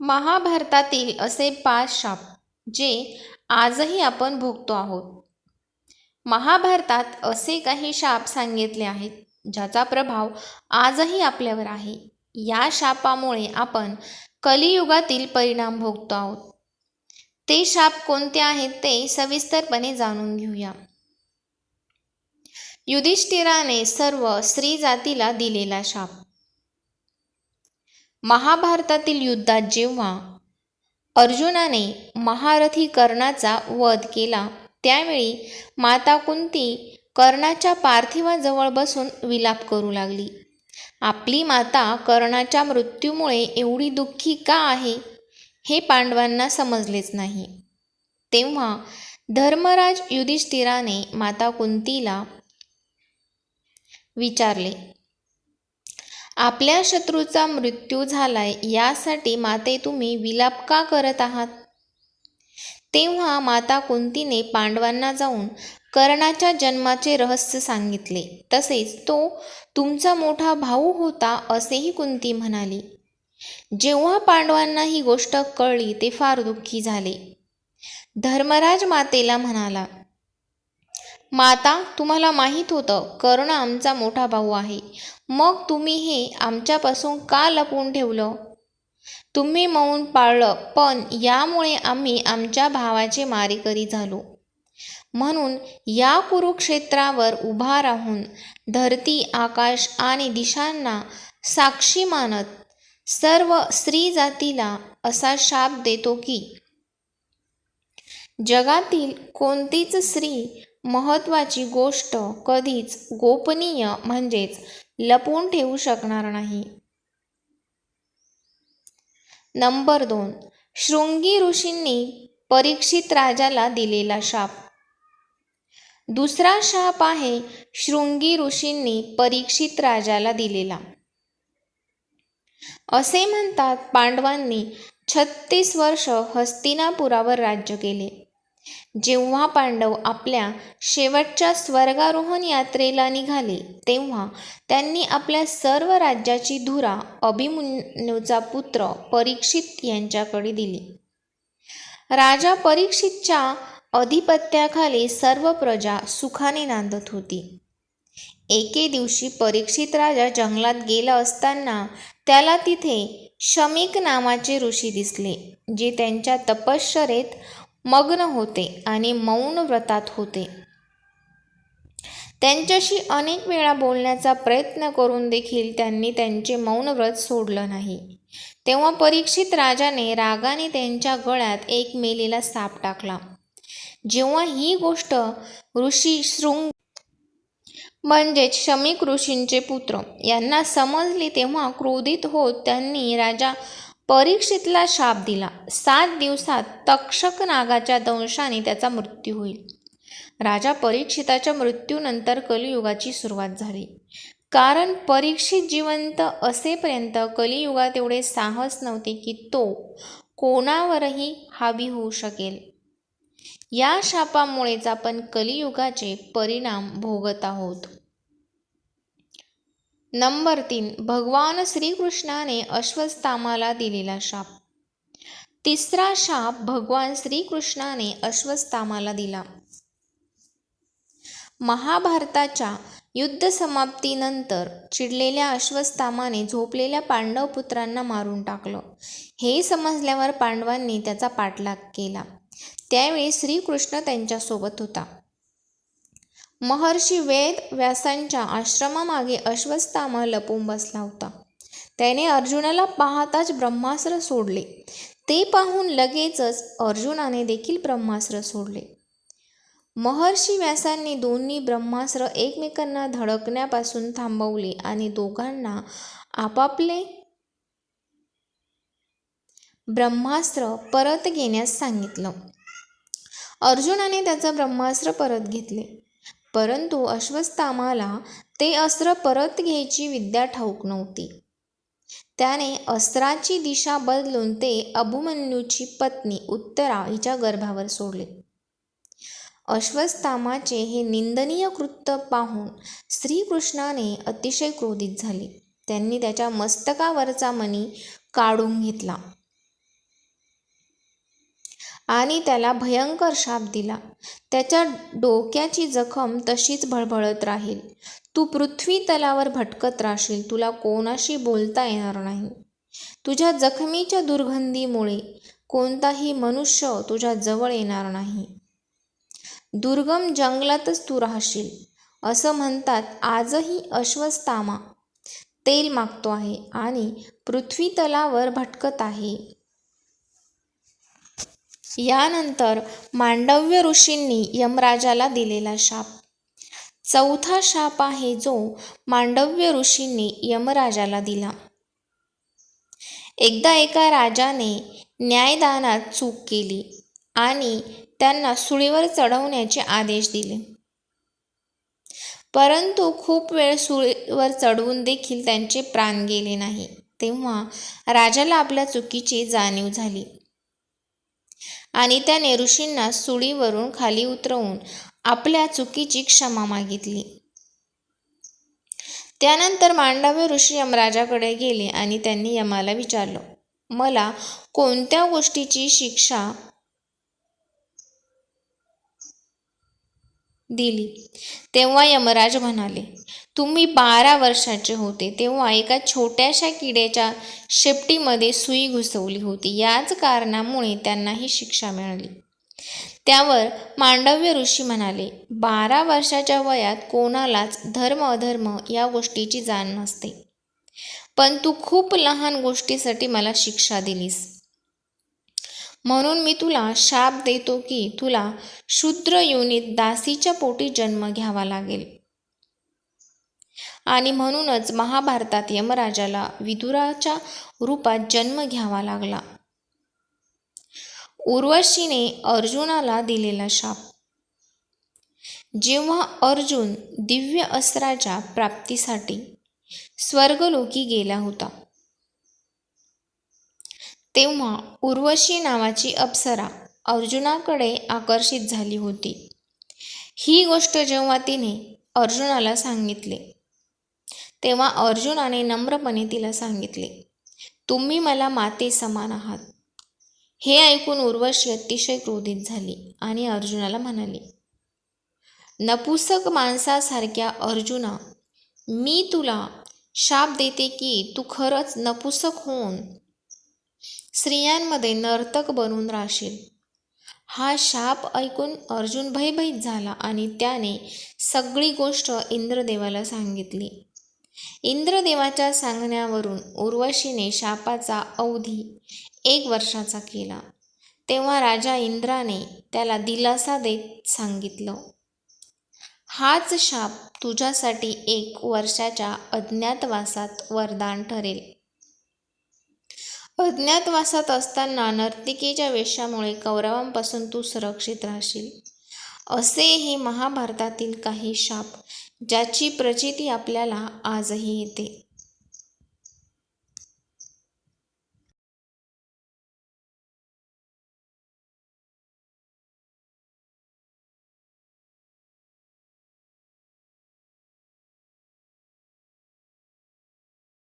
महाभारतातील असे पाच शाप जे आजही आपण भोगतो आहोत. महाभारतात असे काही शाप सांगितले आहेत ज्याचा प्रभाव आजही आपल्यावर आहे. या शापामुळे आपण कलियुगातील परिणाम भोगतो आहोत. ते शाप कोणते आहेत ते सविस्तरपणे जाणून घेऊया. युधिष्ठिराने सर्व स्त्री जातीला दिलेला शाप. महाभारतातील युद्धात जेव्हा अर्जुनाने महारथी कर्णाचा वध केला त्यावेळी माता कुंती कर्णाच्या पार्थिवाजवळ बसून विलाप करू लागली. आपली माता कर्णाच्या मृत्यूमुळे एवढी दुःखी का आहे हे पांडवांना समजलेच नाही. तेव्हा धर्मराज युधिष्ठिराने माता कुंतीला विचारले आपल्या शत्रूचा मृत्यू झालाय यासाठी माते तुम्ही विलाप का करत आहात? तेव्हा माता कुंतीने पांडवांना जाऊन कर्णाच्या जन्माचे रहस्य सांगितले. तसेच तो तुमचा मोठा भाऊ होता असेही कुंती म्हणाली. जेव्हा पांडवांना ही गोष्ट कळली ते फार दुःखी झाले. धर्मराज मातेला म्हणाला माता तुम्हाला माहीत होतं कर्ण आमचा मोठा भाऊ आहे. मग तुम्ही हे आमच्यापासून का लपवून ठेवलं? तुम्ही मौन पाळलं पण यामुळे आम्ही आमच्या भावाचे मारेकरी झालो. म्हणून या कुरुक्षेत्रावर उभा राहून धरती आकाश आणि दिशांना साक्षी मानत सर्व स्त्री जातीला असा शाप देतो की जगातील कोणतीच स्त्री महत्त्वाची गोष्ट कधीच गोपनीय म्हणजेच लपवून ठेवू शकणार नाही. नंबर दोन. शृंगी ऋषींनी परीक्षित राजाला दिलेला शाप. दुसरा शाप आहे शृंगी ऋषींनी परीक्षित राजाला दिलेला. असे म्हणतात पांडवांनी छत्तीस वर्ष हस्तिनापुरावर राज्य केले. जेव्हा पांडव आपल्या शेवटच्या स्वर्गारोहण यात्रेला निघाले तेव्हा त्यांनी आपल्या सर्व राज्याची धुरा अभिमन्यूचा पुत्र परीक्षित यांच्याकडे दिली. राजा परीक्षितच्या अधिपत्याखाली सर्व प्रजा सुखाने नांदत होती. एके दिवशी परीक्षित राजा जंगलात गेला असताना त्याला तिथे शमिक नामाचे ऋषी दिसले जे त्यांच्या तपश्चरेत मग्न होते आणि मौन व्रतात होते. त्यांच्याशी अनेक वेळा बोलण्याचा प्रयत्न करून देखील त्यांनी त्यांचे मौन व्रत सोडलं नाही. तेव्हा परीक्षित राजाने रागाने त्यांच्या गळ्यात एक मेलेला साप टाकला. जेव्हा ही गोष्ट ऋषी शृंग म्हणजेच शमिक ऋषींचे पुत्र यांना समजली तेव्हा क्रोधित होत त्यांनी राजा परीक्षितला शाप दिला. सात दिवसात तक्षक नागाच्या दंशाने त्याचा मृत्यू होईल. राजा परीक्षिताच्या मृत्यूनंतर कलियुगाची सुरुवात झाली. कारण परीक्षित जिवंत असेपर्यंत कलियुगात एवढे साहस नव्हते की तो कोणावरही हावी होऊ शकेल. या शापामुळेच आपण कलियुगाचे परिणाम भोगत आहोत. नंबर तीन भगवान श्रीकृष्णाने अश्वत्थामाला दिलेला शाप. तिसरा शाप भगवान श्रीकृष्णाने अश्वत्थामाला दिला. महाभारताच्या युद्धसमाप्तीनंतर चिडलेल्या अश्वत्थामाने झोपलेल्या पांडव पुत्रांना मारून टाकलं. हे समजल्यावर पांडवांनी त्याचा पाठलाग केला. त्यावेळी श्रीकृष्ण त्यांच्यासोबत होता. महर्षी वेद व्यासांच्या आश्रमामागे अश्वत्थामा लपून बसला होता. त्याने अर्जुनाला पाहताच ब्रह्मास्त्र सोडले. ते पाहून लगेचच अर्जुनाने देखील ब्रह्मास्त्र सोडले. महर्षी व्यासांनी दोन्ही ब्रह्मास्त्र एकमेकांना धडकण्यापासून थांबवले आणि दोघांना आपापले ब्रह्मास्त्र परत घेण्यास सांगितलं. अर्जुनाने त्याचं ब्रह्मास्त्र परत घेतले. परंतु अश्वत्थामाला ते अस्त्र परत घ्यायची विद्या ठाऊक नव्हती. त्याने अस्त्राची दिशा बदलून ते अभिमन्यूची पत्नी उत्तरा हिच्या गर्भावर सोडले. अश्वत्थामाचे हे निंदनीय कृत्य पाहून श्रीकृष्णाने अतिशय क्रोधित झाले. त्यांनी त्याच्या मस्तकावरचा मणी काढून घेतला. आणि त्याला भयंकर शाप दिला. त्याच्या डोक्याची जखम तशीच भळभळत राहील. तू पृथ्वी तलावर भटकत राहशील. तुला कोणाशी बोलता येणार नाही. तुझ्या जखमीच्या दुर्गंधीमुळे कोणताही मनुष्य तुझ्या जवळ येणार नाही. दुर्गम जंगलातच तू राहशील. असं म्हणतात आजही अश्वस्थामा तेल मागतो आहे आणि पृथ्वी तलावर भटकत आहे. यानंतर मांडव्य ऋषींनी यमराजाला दिलेला शाप. चौथा शाप आहे जो मांडव्य ऋषींनी यमराजाला दिला. एकदा एका राजाने न्यायदानात चूक केली आणि त्यांना सुळीवर चढवण्याचे आदेश दिले. परंतु खूप वेळ सुळीवर चढवून देखील त्यांचे प्राण गेले नाही तेव्हा राजाला आपल्या चुकीची जाणीव झाली. आणि त्याने ऋषींना सुळीवरून खाली उतरवून आपल्या चुकीची क्षमा मागितली. त्यानंतर मांडव्य ऋषी यमराजाकडे गेले आणि त्यांनी यमाला विचारलं मला कोणत्या गोष्टीची शिक्षा दिली? तेव्हा यमराज म्हणाले तुम्ही बारा वर्षाचे होते तेव्हा एका छोट्याशा किड्याच्या शेपटीमध्ये सुई घुसवली होती. याच कारणामुळे त्यांना ही शिक्षा मिळाली. त्यावर मांडव्य ऋषी म्हणाले बारा वर्षाच्या वयात कोणालाच धर्म अधर्म या गोष्टीची जाण नसते. पण तू खूप लहान गोष्टीसाठी मला शिक्षा दिलीस. म्हणून मी तुला शाप देतो की तुला शूद्र योनीत दासीच्या पोटी जन्म घ्यावा लागेल. आणि म्हणूनच महाभारतात यमराजाला विदुराच्या रूपात जन्म घ्यावा लागला. उर्वशीने अर्जुनाला दिलेला शाप. जेव्हा अर्जुन दिव्य अस्त्राच्या प्राप्तीसाठी स्वर्गलोकी गेला होता तेव्हा उर्वशी नावाची अप्सरा अर्जुनाकडे आकर्षित झाली होती. ही गोष्ट जेव्हा तिने अर्जुनाला सांगितले तेव्हा अर्जुनाने नम्रपणे तिला सांगितले तुम्ही मला माते समान आहात. हे ऐकून उर्वशी अतिशय क्रोधित झाली आणि अर्जुनाला म्हणाली नपुसक माणसासारख्या अर्जुना मी तुला शाप देते की तू खरंच नपुसक होऊन स्त्रियांमध्ये नर्तक बनून राहशील. हा शाप ऐकून अर्जुन भयभीत झाला आणि त्याने सगळी गोष्ट इंद्रदेवाला सांगितली. इंद्रदेवाच्या सांगण्यावरून उर्वशीने शापाचा अवधी एक वर्षाचा केला. तेव्हा राजा इंद्राने त्याला दिलासा देत सांगितलं हाच शाप तुझ्यासाठी एक वर्षाच्या अज्ञातवासात वरदान ठरेल. अज्ञातवासात असताना नर्तिकेच्या वेशामुळे कौरवांपासून तू सुरक्षित राहशील. असे हे महाभारतातील काही शाप ज्याची प्रचिती आपल्याला आजही येते.